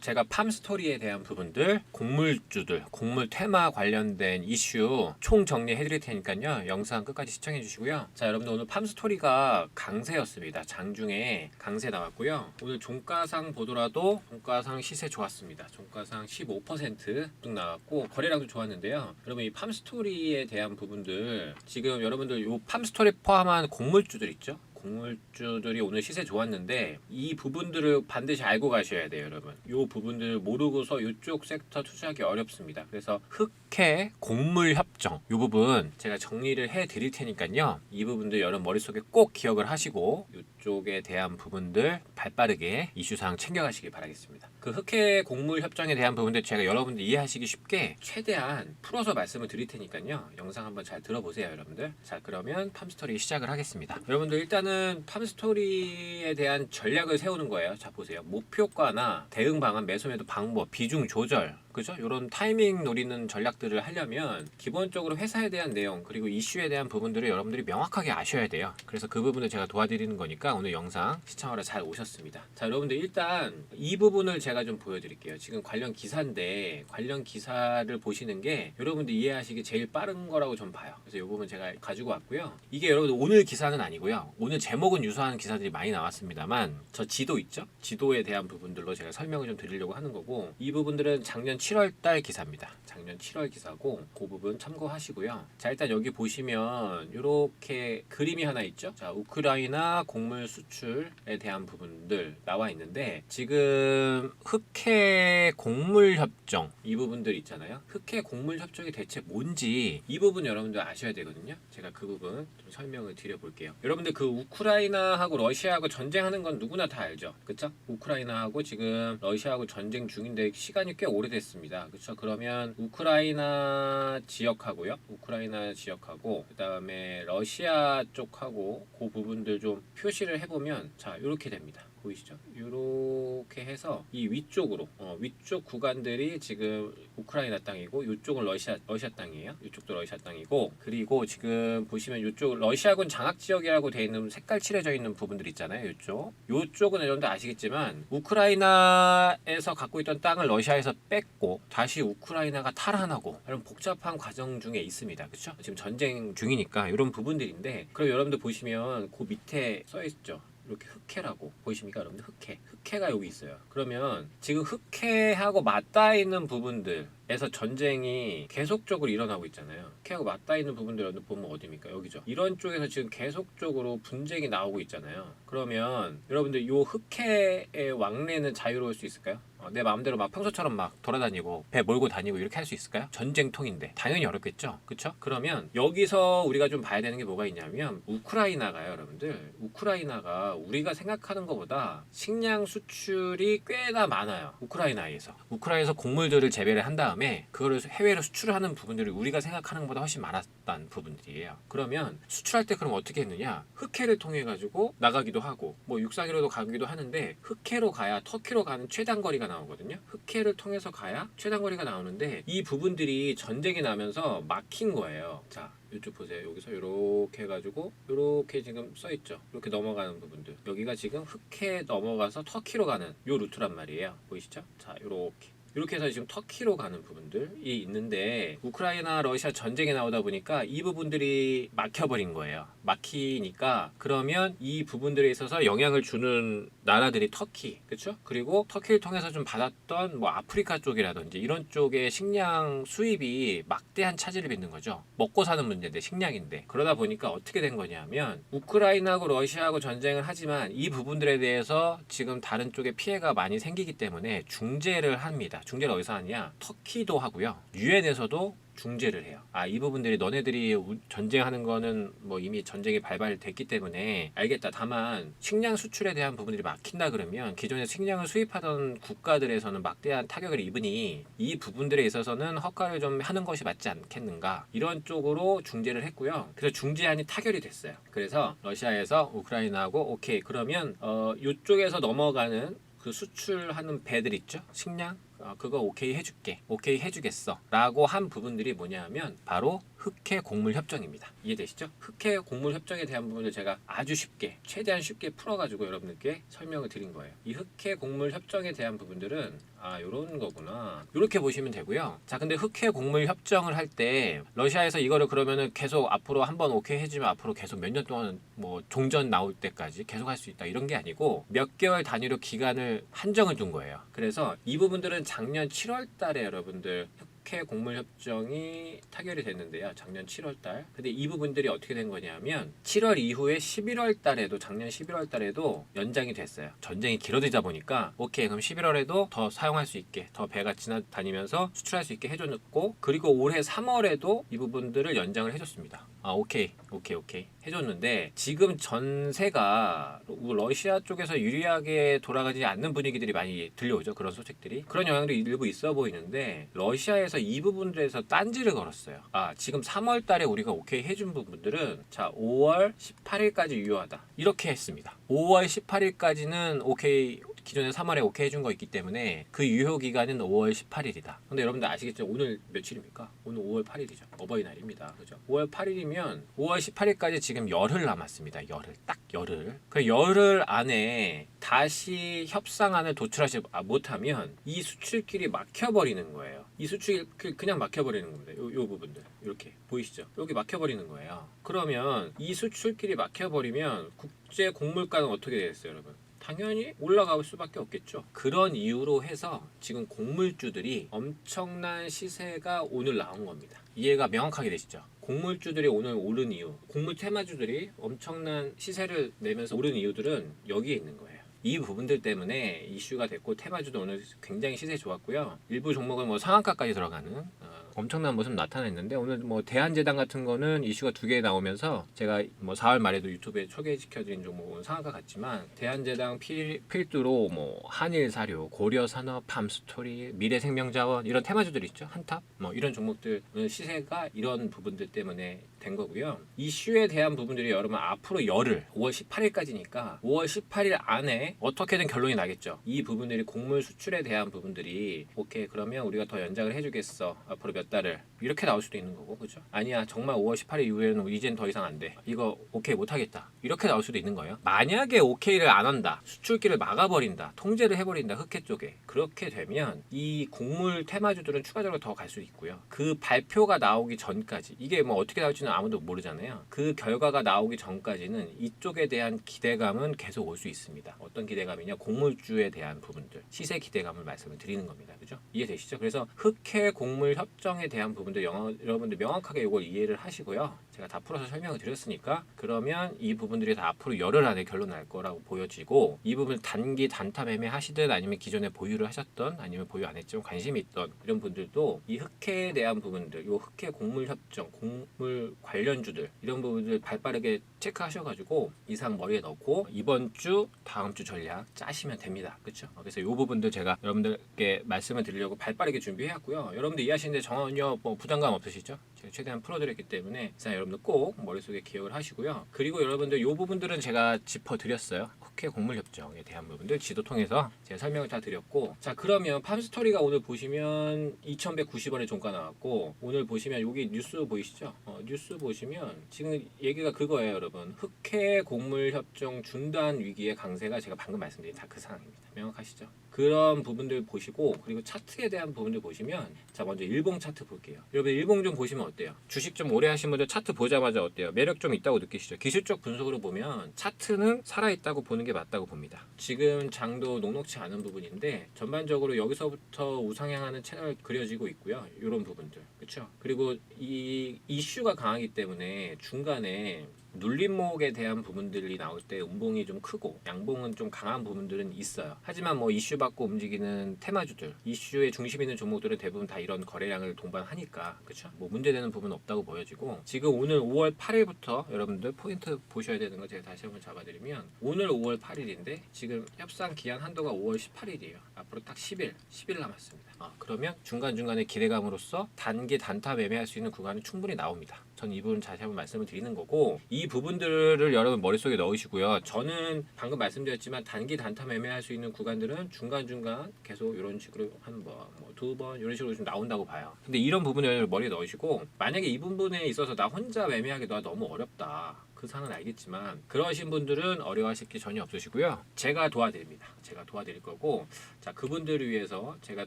제가 팜스토리에 대한 부분들, 곡물주들, 곡물 테마 관련된 이슈 총 정리해 드릴 테니까요. 영상 끝까지 시청해 주시고요. 자, 여러분들 오늘 팜스토리가 강세였습니다. 장중에 강세 나왔고요. 오늘 종가상 보더라도 종가상 시세 좋았습니다. 종가상 15%뚝 나왔고 거래량도 좋았는데요. 여러분 이 팜스토리에 대한 부분들 지금 여러분들 요 팜스토리 포함한 곡물주들 있죠? 곡물주들이 오늘 시세 좋았는데 이 부분들을 반드시 알고 가셔야 돼요, 여러분. 이 부분들을 모르고서 이쪽 섹터 투자하기 어렵습니다. 그래서 흑해 곡물 협정 이 부분 제가 정리를 해 드릴 테니까요. 이 부분들 여러분 머릿속에 꼭 기억을 하시고 이쪽에 대한 부분들 발빠르게 이슈 사항 챙겨 가시기 바라겠습니다. 그 흑해 곡물 협정에 대한 부분들 제가 여러분들 이해하시기 쉽게 최대한 풀어서 말씀을 드릴 테니까요. 영상 한번 잘 들어보세요, 여러분들. 자, 그러면 팜스토리 시작을 하겠습니다. 여러분들 일단은 팜스토리에 대한 전략을 세우는 거예요. 자, 보세요. 목표가나 대응 방안, 매수 매도 방법, 비중 조절, 그죠? 이런 타이밍 노리는 전략들을 하려면 기본적으로 회사에 대한 내용 그리고 이슈에 대한 부분들을 여러분들이 명확하게 아셔야 돼요. 그래서 그 부분을 제가 도와드리는 거니까 오늘 영상 시청하러 잘 오셨습니다. 자, 여러분들 일단 이 부분을 제가 좀 보여드릴게요. 지금 관련 기사인데 관련 기사를 보시는 게 여러분들 이해하시기 제일 빠른 거라고 좀 봐요. 그래서 이 부분 제가 가지고 왔고요. 이게 여러분들 오늘 기사는 아니고요. 오늘 제목은 유사한 기사들이 많이 나왔습니다만 저 지도 있죠? 지도에 대한 부분들로 제가 설명을 좀 드리려고 하는 거고 이 부분들은 작년 7월 달 기사입니다. 작년 7월 기사고 그 부분 참고하시고요. 자 일단 여기 보시면 이렇게 그림이 하나 있죠. 자 우크라이나 곡물 수출에 대한 부분들 나와 있는데 지금 흑해 곡물 협정 이 부분들 있잖아요. 흑해 곡물 협정이 대체 뭔지 이 부분 여러분들 아셔야 되거든요. 제가 그 부분 좀 설명을 드려볼게요. 여러분들 그 우크라이나하고 러시아하고 전쟁하는 건 누구나 다 알죠. 그쵸? 우크라이나하고 지금 러시아하고 전쟁 중인데 시간이 꽤 오래됐 습니다. 그쵸? 그러면 우크라이나 지역하고요. 우크라이나 지역하고 그 다음에 러시아 쪽하고 그 부분들 좀 표시를 해보면 자 이렇게 됩니다. 보이시죠? 이렇게 해서 이 위쪽으로 어, 위쪽 구간들이 지금 우크라이나 땅이고 이쪽은 러시아 러시아 땅이에요. 이쪽도 러시아 땅이고 그리고 지금 보시면 이쪽 러시아군 장악 지역이라고 되어 있는 색깔 칠해져 있는 부분들 있잖아요. 이쪽 이쪽은 여러분들 아시겠지만 우크라이나에서 갖고 있던 땅을 러시아에서 뺐고 다시 우크라이나가 탈환하고 이런 복잡한 과정 중에 있습니다. 그렇죠? 지금 전쟁 중이니까 이런 부분들인데 그럼 여러분들 보시면 그 밑에 써 있죠. 이렇게 흑해라고 보이십니까 여러분들? 흑해. 흑해가 여기 있어요. 그러면 지금 흑해하고 맞닿아 있는 부분들에서 전쟁이 계속적으로 일어나고 있잖아요. 흑해하고 맞닿아 있는 부분들 보면 어디입니까? 여기죠. 이런 쪽에서 지금 계속적으로 분쟁이 나오고 있잖아요. 그러면 여러분들 요 흑해의 왕래는 자유로울 수 있을까요? 어, 내 마음대로 막 평소처럼 막 돌아다니고 배 몰고 다니고 이렇게 할 수 있을까요? 전쟁통인데 당연히 어렵겠죠, 그렇죠? 그러면 여기서 우리가 좀 봐야 되는 게 뭐가 있냐면 우크라이나가요, 여러분들. 우크라이나가 우리가 생각하는 것보다 식량 수출이 꽤나 많아요. 우크라이나에서 우크라이나에서 곡물들을 재배를 한 다음에 그거를 해외로 수출을 하는 부분들이 우리가 생각하는 것보다 훨씬 많았다는 부분들이에요. 그러면 수출할 때 그럼 어떻게 했느냐? 흑해를 통해 가지고 나가기도 하고 뭐 육상으로도 가기도 하는데 흑해로 가야 터키로 가는 최단 거리가 나오거든요. 흑해를 통해서 가야 최단 거리가 나오는데 이 부분들이 전쟁이 나면서 막힌 거예요. 자, 이쪽 보세요. 여기서 이렇게 해가지고 이렇게 지금 써 있죠. 이렇게 넘어가는 부분들. 여기가 지금 흑해 넘어가서 터키로 가는 요 루트란 말이에요. 보이시죠? 자, 이렇게. 이렇게 해서 지금 터키로 가는 부분들이 있는데 우크라이나 러시아 전쟁이 나오다 보니까 이 부분들이 막혀버린 거예요. 막히니까 그러면 이 부분들에 있어서 영향을 주는 나라들이 터키, 그렇죠? 그리고 터키를 통해서 좀 받았던 뭐 아프리카 쪽이라든지 이런 쪽의 식량 수입이 막대한 차질을 빚는 거죠. 먹고 사는 문제인데 식량인데 그러다 보니까 어떻게 된 거냐면 우크라이나하고 러시아하고 전쟁을 하지만 이 부분들에 대해서 지금 다른 쪽에 피해가 많이 생기기 때문에 중재를 합니다. 중재를 어디서 하냐? 터키도 하고요. 유엔에서도 중재를 해요. 아, 이 부분들이 너네들이 우- 전쟁하는 거는 뭐 이미 전쟁이 발발됐기 때문에 알겠다. 다만 식량 수출에 대한 부분들이 막힌다 그러면 기존에 식량을 수입하던 국가들에서는 막대한 타격을 입으니 이 부분들에 있어서는 허가를 좀 하는 것이 맞지 않겠는가 이런 쪽으로 중재를 했고요. 그래서 중재안이 타결이 됐어요. 그래서 러시아에서 우크라이나하고 오케이 그러면 어 이쪽에서 넘어가는 그 수출하는 배들 있죠 식량 어, 그거 오케이 해줄게. 오케이 해주겠어. 라고 한 부분들이 뭐냐면 바로 흑해 곡물 협정입니다. 이해되시죠? 흑해 곡물 협정에 대한 부분을 제가 아주 쉽게 최대한 쉽게 풀어가지고 여러분들께 설명을 드린 거예요. 이 흑해 곡물 협정에 대한 부분들은 아 요런 거구나. 이렇게 보시면 되고요. 자 근데 흑해 곡물 협정을 할 때 러시아에서 이거를 그러면은 계속 앞으로 한 번 오케이 해주면 앞으로 계속 몇 년 동안 뭐 종전 나올 때까지 계속 할 수 있다 이런 게 아니고 몇 개월 단위로 기간을 한정을 둔 거예요. 그래서 이 부분들은 작년 7월 달에 여러분들 흑해 곡물 협정이 타결이 됐는데요. 작년 7월 달. 근데 이 부분들이 어떻게 된 거냐면 7월 이후에 11월 달에도 작년 11월 달에도 연장이 됐어요. 전쟁이 길어지다 보니까 오케이 그럼 11월에도 더 사용할 수 있게 더 배가 지나다니면서 수출할 수 있게 해줬고 그리고 올해 3월에도 이 부분들을 연장을 해줬습니다. 아 오케이. 오케이 오케이. 해줬는데 지금 전세가 러시아 쪽에서 유리하게 돌아가지 않는 분위기들이 많이 들려오죠 그런 소식들이. 그런 영향도 일부 있어 보이는데 러시아에서 이 부분들에서 딴지를 걸었어요. 아 지금 3월 달에 우리가 오케이 해준 부분들은 자 5월 18일까지 유효하다. 이렇게 했습니다. 5월 18일까지는 오케이 기존에 3월에 오케이 해준 거 있기 때문에 그 유효 기간은 5월 18일이다. 근데 여러분들 아시겠죠? 오늘 며칠입니까? 오늘 5월 8일이죠. 어버이날입니다. 그죠? 5월 8일이면 5월 18일까지 지금 열흘 남았습니다. 열흘. 딱 열흘. 그 열흘 안에 다시 협상안을 도출하지 못하면 이 수출길이 막혀버리는 거예요. 이 수출길 그냥 막혀버리는 겁니다. 요, 요 부분들. 이렇게 보이시죠? 여기 막혀버리는 거예요. 그러면 이 수출길이 막혀버리면 국제 곡물가는 어떻게 되겠어요, 여러분? 당연히 올라갈 수밖에 없겠죠. 그런 이유로 해서 지금 곡물주들이 엄청난 시세가 오늘 나온 겁니다. 이해가 명확하게 되시죠? 곡물주들이 오늘 오른 이유, 곡물 테마주들이 엄청난 시세를 내면서 오른 이유들은 여기에 있는 거예요. 이 부분들 때문에 이슈가 됐고 테마주도 오늘 굉장히 시세 좋았고요. 일부 종목은 뭐 상한가까지 들어가는 어, 엄청난 모습 나타냈는데 오늘 뭐 대한재단 같은 거는 이슈가 두 개 나오면서 제가 뭐 4월 말에도 유튜브에 소개시켜드린 종목은 상한가 같지만 대한재단 필, 필두로 뭐 한일사료, 고려산업, 팜스토리, 미래생명자원 이런 테마주들 있죠 한탑 뭐 이런 종목들 시세가 이런 부분들 때문에 된 거고요. 이슈에 대한 부분들이 여러분 앞으로 열흘 5월 18일까지니까 5월 18일 안에 어떻게든 결론이 나겠죠. 이 부분들이 곡물 수출에 대한 부분들이 오케이 그러면 우리가 더 연장을 해주겠어 앞으로 몇 달을 이렇게 나올 수도 있는 거고 그죠? 아니야 정말 5월 18일 이후에는 이젠 더 이상 안 돼. 이거 오케이 못 하겠다. 이렇게 나올 수도 있는 거예요. 만약에 오케이를 안 한다. 수출길을 막아버린다. 통제를 해버린다. 흑해 쪽에 그렇게 되면 이 곡물 테마주들은 추가적으로 더 갈 수 있고요. 그 발표가 나오기 전까지 이게 뭐 어떻게 나올지는 아무도 모르잖아요. 그 결과가 나오기 전까지는 이쪽에 대한 기대감은 계속 올 수 있습니다. 어떤 기대감이냐? 곡물주에 대한 부분들, 시세 기대감을 말씀을 드리는 겁니다. 그죠? 이해되시죠? 그래서 흑해 곡물 협정 에 대한 부분들 영어, 여러분들 명확하게 이걸 이해를 하시고요. 제가 다 풀어서 설명을 드렸으니까 그러면 이 부분들이 다 앞으로 열흘 안에 결론 날 거라고 보여지고 이 부분 단기 단타 매매 하시든 아니면 기존에 보유를 하셨던 아니면 보유 안 했지만 관심이 있던 이런 분들도 이 흑해에 대한 부분들, 요 흑해 곡물 협정, 곡물 관련주들 이런 부분들 발빠르게 체크하셔가지고 이상 머리에 넣고 이번 주 다음 주 전략 짜시면 됩니다. 그렇죠? 그래서 이 부분들 제가 여러분들께 말씀을 드리려고 발빠르게 준비해왔고요. 여러분들 이해하시는데 전혀 뭐 부담감 없으시죠? 최대한 풀어드렸기 때문에 자 여러분들 꼭 머릿속에 기억을 하시고요. 그리고 여러분들 이 부분들은 제가 짚어드렸어요. 국회 곡물협정에 대한 부분들 지도 통해서 제가 설명을 다 드렸고 자 그러면 팜스토리가 오늘 보시면 2190원에 종가 나왔고 오늘 보시면 여기 뉴스 보이시죠? 어, 뉴스 보시면 지금 얘기가 그거예요 여러분 흑해 곡물협정 중단 위기의 강세가 제가 방금 말씀드린 다 그 상황입니다 명확하시죠? 그런 부분들 보시고 그리고 차트에 대한 부분들 보시면 자 먼저 일봉 차트 볼게요. 여러분 일봉 좀 보시면 어때요? 주식 좀 오래 하신 분들 차트 보자마자 어때요? 매력 좀 있다고 느끼시죠? 기술적 분석으로 보면 차트는 살아 있다고 보는 게 맞다고 봅니다. 지금 장도 녹록치 않은 부분인데 전반적으로 여기서부터 우상향하는 채널 그려지고 있고요. 이런 부분들 그렇죠? 그리고 이 이슈가 강하기 때문에 중간에 눌림목에 대한 부분들이 나올 때 음봉이 좀 크고 양봉은 좀 강한 부분들은 있어요. 하지만 뭐 이슈 받고 움직이는 테마주들, 이슈의 중심 있는 종목들은 대부분 다 이런 거래량을 동반하니까 그렇죠? 뭐 문제되는 부분은 없다고 보여지고 지금 오늘 5월 8일부터 여러분들 포인트 보셔야 되는 거 제가 다시 한번 잡아드리면 오늘 5월 8일인데 지금 협상 기한 한도가 5월 18일이에요. 앞으로 딱 10일, 10일 남았습니다. 아, 그러면 중간 중간에 기대감으로써 단기 단타 매매할 수 있는 구간은 충분히 나옵니다. 전 이 부분 다시 한번 말씀을 드리는 거고 이 부분들을 여러분 머릿속에 넣으시고요. 저는 방금 말씀드렸지만 단기 단타 매매할 수 있는 구간들은 중간 중간 계속 이런 식으로 한뭐두 번 이런 식으로 좀 나온다고 봐요. 근데 이런 부분을 머리에 넣으시고 만약에 이 부분에 있어서 나 혼자 매매하기가 너무 어렵다. 그 상은 알겠지만 그러신 분들은 어려워하실 게 전혀 없으시고요. 제가 도와드립니다. 제가 도와드릴 거고 자 그분들을 위해서 제가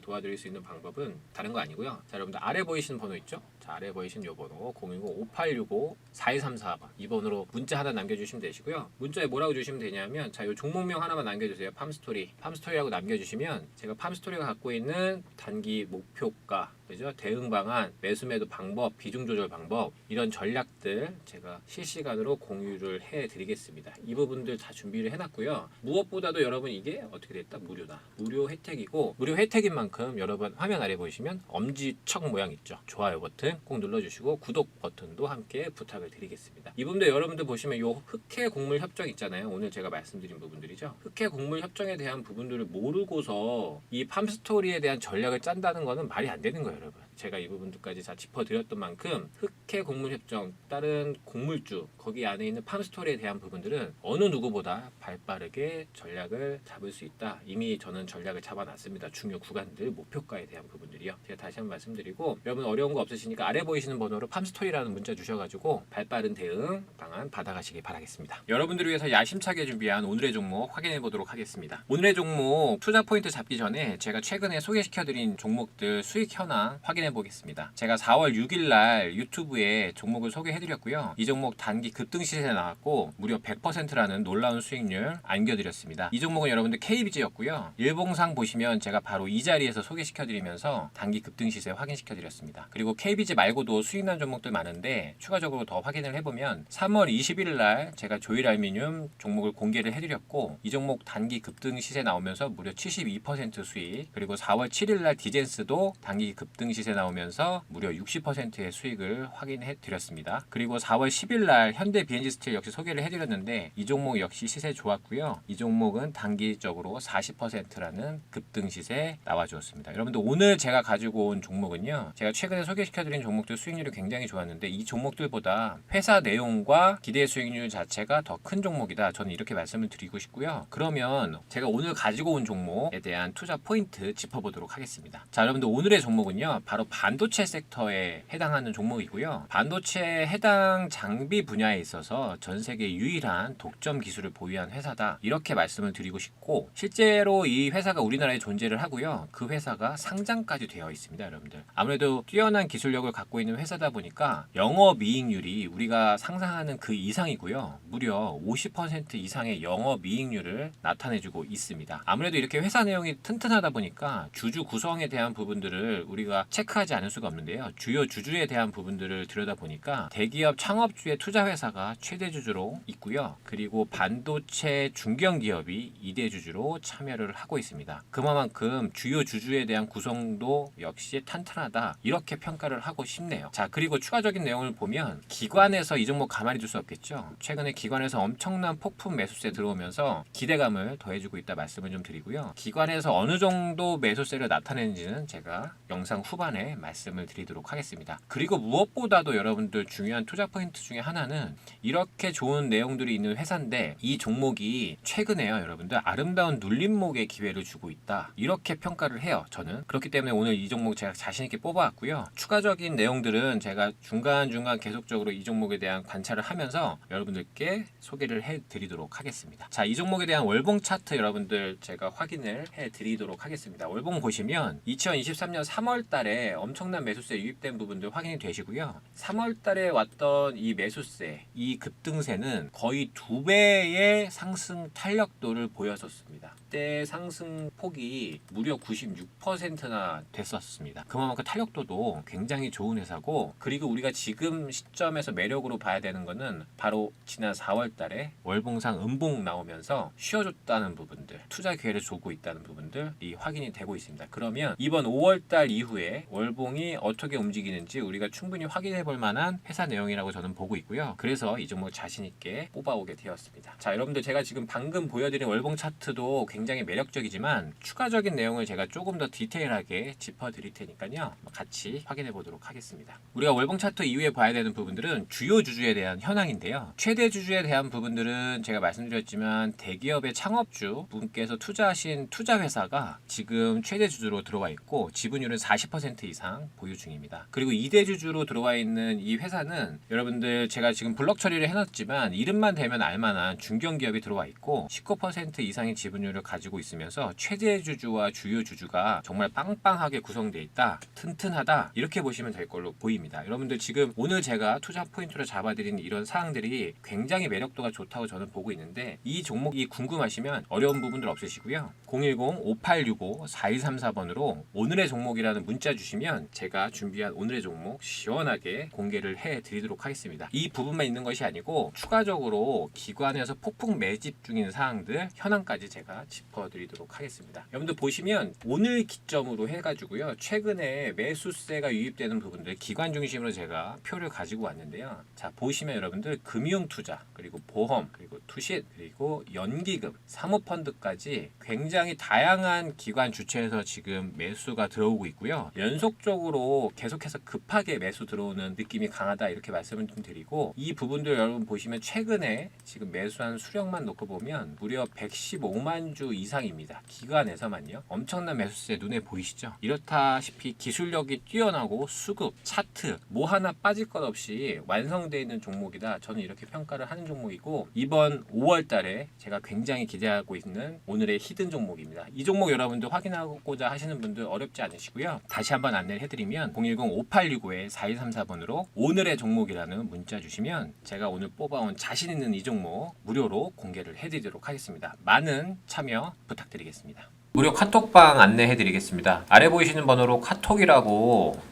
도와드릴 수 있는 방법은 다른 거 아니고요. 자 여러분들 아래 보이시는 번호 있죠? 자 아래 보이시는 요 번호 010-5865-4234번 이 번호로 문자 하나 남겨주시면 되시고요. 문자에 뭐라고 주시면 되냐면 자 요 종목명 하나만 남겨주세요. 팜스토리 팜스토리라고 남겨주시면 제가 팜스토리가 갖고 있는 단기 목표가 그죠? 대응 방안, 매수 매도 방법, 비중 조절 방법 이런 전략들 제가 실시간으로 공유를 해 드리겠습니다. 이 부분들 다 준비를 해 놨고요. 무엇보다도 여러분 이게 어떻게 됐다? 무료다. 무료 혜택이고 무료 혜택인 만큼 여러분 화면 아래 보시면 엄지척 모양 있죠. 좋아요 버튼 꼭 눌러 주시고 구독 버튼도 함께 부탁을 드리겠습니다. 이 부분도 여러분들 보시면 요 흑해 곡물 협정 있잖아요. 오늘 제가 말씀드린 부분들이죠. 흑해 곡물 협정에 대한 부분들을 모르고서 이 팜스토리에 대한 전략을 짠다는 거는 말이 안 되는 거예요, 여러분. 제가 이 부분들까지 다 짚어드렸던 만큼 흑해 곡물협정 다른 곡물주 거기 안에 있는 팜스토리에 대한 부분들은 어느 누구보다 발빠르게 전략을 잡을 수 있다. 이미 저는 전략을 잡아놨습니다. 중요 구간들 목표가에 대한 부분들이요. 제가 다시 한번 말씀드리고 여러분 어려운 거 없으시니까 아래 보이시는 번호로 팜스토리라는 문자 주셔가지고 발빠른 대응 방안 받아가시기 바라겠습니다. 여러분들을 위해서 야심차게 준비한 오늘의 종목 확인해 보도록 하겠습니다. 오늘의 종목 투자 포인트 잡기 전에 제가 최근에 소개시켜드린 종목들 수익 현황 확인해 보겠습니다. 제가 4월 6일 날 유튜브에 종목을 소개해 드렸고요. 이 종목 단기 급등 시세에 나왔고 무려 100%라는 놀라운 수익률 안겨 드렸습니다. 이 종목은 여러분들 KBG였고요. 일봉상 보시면 제가 바로 이 자리에서 소개시켜 드리면서 단기 급등 시세 확인시켜 드렸습니다. 그리고 KBG 말고도 수익 난 종목들 많은데 추가적으로 더 확인을 해 보면 3월 21일 날 제가 조일 알미늄 종목을 공개를 해 드렸고 이 종목 단기 급등 시세 나오면서 무려 72% 수익 그리고 4월 7일 날 디젠스도 단기 급등 시세 나오면서 무려 60%의 수익을 확인해 드렸습니다. 그리고 4월 10일 날 현대 비엔지 스틸 역시 소개를 해 드렸는데 이 종목 역시 시세 좋았고요. 이 종목은 단기적으로 40%라는 급등 시세 나와 주었습니다. 여러분들 오늘 제가 가지고 온 종목은요. 제가 최근에 소개시켜 드린 종목들 수익률이 굉장히 좋았는데 이 종목들보다 회사 내용과 기대 수익률 자체가 더 큰 종목이다. 저는 이렇게 말씀을 드리고 싶고요. 그러면 제가 오늘 가지고 온 종목에 대한 투자 포인트 짚어보도록 하겠습니다. 자, 여러분들 오늘의 종목은요. 바로 반도체 섹터에 해당하는 종목이고요. 반도체 해당 장비 분야에 있어서 전 세계 유일한 독점 기술을 보유한 회사다. 이렇게 말씀을 드리고 싶고 실제로 이 회사가 우리나라에 존재를 하고요. 그 회사가 상장까지 되어 있습니다, 여러분들. 아무래도 뛰어난 기술력을 갖고 있는 회사다 보니까 영업 이익률이 우리가 상상하는 그 이상이고요. 무려 50% 이상의 영업 이익률을 나타내주고 있습니다. 아무래도 이렇게 회사 내용이 튼튼하다 보니까 주주 구성에 대한 부분들을 우리가 체크 하지 않을 수가 없는데요. 주요 주주에 대한 부분들을 들여다보니까 대기업 창업주의 투자 회사가 최대 주주로 있고요. 그리고 반도체 중견 기업이 2대 주주로 참여를 하고 있습니다. 그만큼 주요 주주에 대한 구성도 역시 탄탄하다. 이렇게 평가를 하고 싶네요. 자, 그리고 추가적인 내용을 보면 기관에서 이 종목 가만히 둘 수 없겠죠. 최근에 기관에서 엄청난 폭풍 매수세 들어오면서 기대감을 더해주고 있다 말씀을 좀 드리고요. 기관에서 어느 정도 매수세를 나타내는지는 제가 영상 후반에 말씀을 드리도록 하겠습니다. 그리고 무엇보다도 여러분들 중요한 투자 포인트 중에 하나는 이렇게 좋은 내용들이 있는 회사인데 이 종목이 최근에요, 여러분들 아름다운 눌림목의 기회를 주고 있다. 이렇게 평가를 해요, 저는. 그렇기 때문에 오늘 이 종목 제가 자신 있게 뽑아왔고요. 추가적인 내용들은 제가 중간중간 계속적으로 이 종목에 대한 관찰을 하면서 여러분들께 소개를 해 드리도록 하겠습니다. 자, 이 종목에 대한 월봉 차트 여러분들 제가 확인을 해 드리도록 하겠습니다. 월봉 보시면 2023년 3월 달에 엄청난 매수세 유입된 부분들 확인이 되시고요. 3월 달에 왔던 이 매수세, 이 급등세는 거의 두 배의 상승 탄력도를 보였었습니다. 이때 상승 폭이 무려 96%나 됐었습니다. 그만큼 탄력도도 굉장히 좋은 회사고 그리고 우리가 지금 시점에서 매력으로 봐야 되는 거는 바로 지난 4월 달에 월봉상 음봉 나오면서 쉬어줬다는 부분들 투자 기회를 주고 있다는 부분들이 확인이 되고 있습니다. 그러면 이번 5월 달 이후에 월봉이 어떻게 움직이는지 우리가 충분히 확인해 볼 만한 회사 내용이라고 저는 보고 있고요. 그래서 이 종목 자신 있게 뽑아오게 되었습니다. 자, 여러분들 제가 지금 방금 보여드린 월봉 차트도 굉장히 매력적이지만 추가적인 내용을 제가 조금 더 디테일하게 짚어 드릴 테니까요. 같이 확인해 보도록 하겠습니다. 우리가 월봉 차트 이후에 봐야 되는 부분들은 주요 주주에 대한 현황인데요. 최대 주주에 대한 부분들은 제가 말씀드렸지만 대기업의 창업주 분께서 투자하신 투자 회사가 지금 최대 주주로 들어와 있고 지분율은 40% 이상 보유 중입니다. 그리고 2대 주주로 들어와 있는 이 회사는 여러분들 제가 지금 블럭 처리를 해놨지만 이름만 대면 알만한 중견기업이 들어와 있고 19% 이상의 지분율을 가지고 있으면서 최대 주주와 주요 주주가 정말 빵빵하게 구성되어 있다, 튼튼하다 이렇게 보시면 될 걸로 보입니다. 여러분들 지금 오늘 제가 투자 포인트로 잡아드린 이런 사항들이 굉장히 매력도가 좋다고 저는 보고 있는데 이 종목이 궁금하시면 어려운 부분들 없으시고요. 010-5865-4134번으로 오늘의 종목이라는 문자 주시면 제가 준비한 오늘의 종목 시원하게 공개를 해 드리도록 하겠습니다. 이 부분만 있는 것이 아니고 추가적으로 기관에서 폭풍 매집 중인 사항들 현황까지 제가 짚어 드리도록 하겠습니다. 여러분들 보시면 오늘 기점으로 해 가지고요. 최근에 매수세가 유입되는 부분들 기관 중심으로 제가 표를 가지고 왔는데요. 자 보시면 여러분들 금융 투자 그리고 보험 그리고 투신 그리고 연기금 사모펀드까지 굉장히 다양한 기관 주체에서 지금 매수가 들어오고 있고요. 연속 적으로 계속해서 급하게 매수 들어오는 느낌이 강하다 이렇게 말씀을 좀 드리고 이 부분들 여러분 보시면 최근에 지금 매수한 수량만 놓고 보면 무려 115만 주 이상입니다. 기관에서만요. 엄청난 매수세 눈에 보이시죠? 이렇다시피 기술력이 뛰어나고 수급, 차트 뭐 하나 빠질 것 없이 완성되어 있는 종목이다. 저는 이렇게 평가를 하는 종목이고 이번 5월 달에 제가 굉장히 기대하고 있는 오늘의 히든 종목입니다. 이 종목 여러분들 확인하고자 하시는 분들 어렵지 않으시고요. 다시 한번 안내를 해드리면 010-5865-4134번으로 오늘의 종목이라는 문자 주시면 제가 오늘 뽑아온 자신 있는 이 종목 무료로 공개를 해드리도록 하겠습니다. 많은 참여 부탁드리겠습니다. 무료 카톡방 안내해 드리겠습니다. 아래 보이시는 번호로 카톡이라고